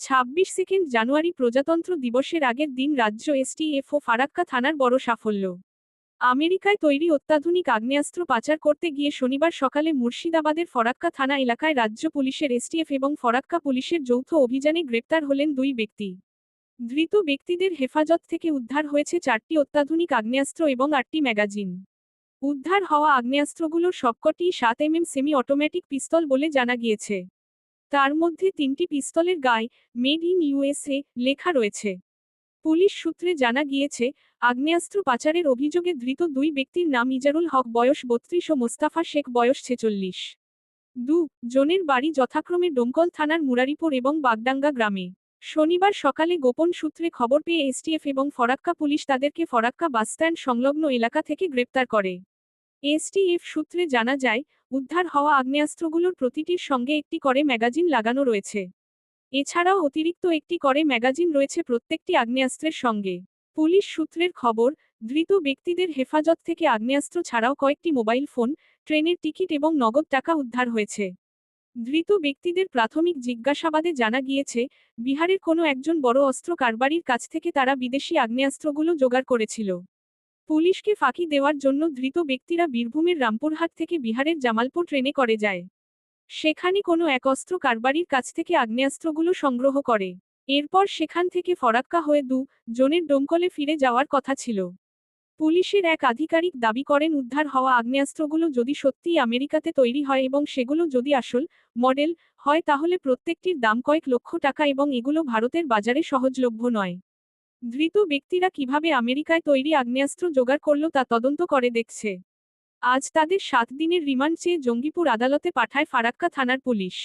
ছাব্বিশ সেকেন্ড জানুয়ারি প্রজাতন্ত্র দিবসের আগের দিন রাজ্য এসটিএফ ও ফারাক্কা থানার বড় সাফল্য। আমেরিকায় তৈরি অত্যাধুনিক আগ্নেয়াস্ত্র পাচার করতে গিয়ে শনিবার সকালে মুর্শিদাবাদের ফরাক্কা থানা এলাকায় রাজ্য পুলিশের এসটিএফ এবং ফরাক্কা পুলিশের যৌথ অভিযানে গ্রেপ্তার হলেন দুই ব্যক্তি। ধৃত ব্যক্তিদের হেফাজত থেকে উদ্ধার হয়েছে চারটি অত্যাধুনিক আগ্নেয়াস্ত্র এবং আটটি ম্যাগাজিন। উদ্ধার হওয়া আগ্নেয়াস্ত্রগুলোর সবকটিই সাত এমএম সেমি অটোমেটিক পিস্তল বলে জানা গিয়েছে। তার মধ্যে তিনটি পিস্তলের গায়ে মেড ইন ইউএসএ লেখা রয়েছে। পুলিশ সূত্রে জানা গিয়েছে, আগ্নেয়াস্ত্র পাচারের অভিযোগে ধৃত দুই ব্যক্তির নাম ইজারুল হক, বয়স বত্রিশ ও মোস্তাফা শেখ, বয়স ছেচল্লিশ। দু জনের বাড়ি যথাক্রমে ডোমকল থানার মুরারিপুর এবং বাগডাঙ্গা গ্রামে। শনিবার সকালে গোপন সূত্রে খবর পেয়ে এসটিএফ এবং ফরাক্কা পুলিশ তাদেরকে ফরাক্কা বাসস্ট্যান্ড সংলগ্ন এলাকা থেকে গ্রেপ্তার করে। এসটিএফ সূত্রে জানা যায়, উদ্ধার হওয়া আগ্নেয়াস্ত্রগুলোর প্রতিটির সঙ্গে একটি করে ম্যাগাজিন লাগানো রয়েছে। এছাড়াও অতিরিক্ত একটি করে ম্যাগাজিন রয়েছে প্রত্যেকটি আগ্নেয়াস্ত্রের সঙ্গে। পুলিশ সূত্রের খবর, ধৃত ব্যক্তিদের হেফাজত থেকে আগ্নেয়াস্ত্র ছাড়াও কয়েকটি মোবাইল ফোন, ট্রেনের টিকিট এবং নগদ টাকা উদ্ধার হয়েছে। ধৃত ব্যক্তিদের প্রাথমিক জিজ্ঞাসাবাদে জানা গিয়েছে, বিহারের কোনো একজন বড় অস্ত্র কারবারির কাছ থেকে তারা বিদেশি আগ্নেয়াস্ত্রগুলো জোগাড় করেছিল। পুলিশকে ফাঁকি দেওয়ার জন্য ধৃত ব্যক্তিরা বীরভূমের রামপুরহাট থেকে বিহারের জামালপুর ট্রেনে করে যায়। সেখানে কোনো এক অস্ত্র কারবারির কাছ থেকে আগ্নেয়াস্ত্রগুলো সংগ্রহ করে। এরপর সেখান থেকে ফরাক্কা হয়ে দু জনের ডোমকলে ফিরে যাওয়ার কথা ছিল। পুলিশের এক আধিকারিক দাবি করেন, উদ্ধার হওয়া আগ্নেয়াস্ত্রগুলো যদি সত্যিই আমেরিকাতে তৈরি হয় এবং সেগুলো যদি আসল মডেল হয়, তাহলে প্রত্যেকটির দাম কয়েক লক্ষ টাকা এবং এগুলো ভারতের বাজারে সহজলভ্য নয়। ধৃত ব্যক্তিরা কীভাবে আমেরিকায় তৈরি আগ্নেয়াস্ত্র জোগাড় করল তা তদন্ত করে দেখছে। আজ তাদের সাত দিনের রিমান্ড চেয়ে জঙ্গিপুর আদালতে পাঠায় ফারাক্কা থানার পুলিশ।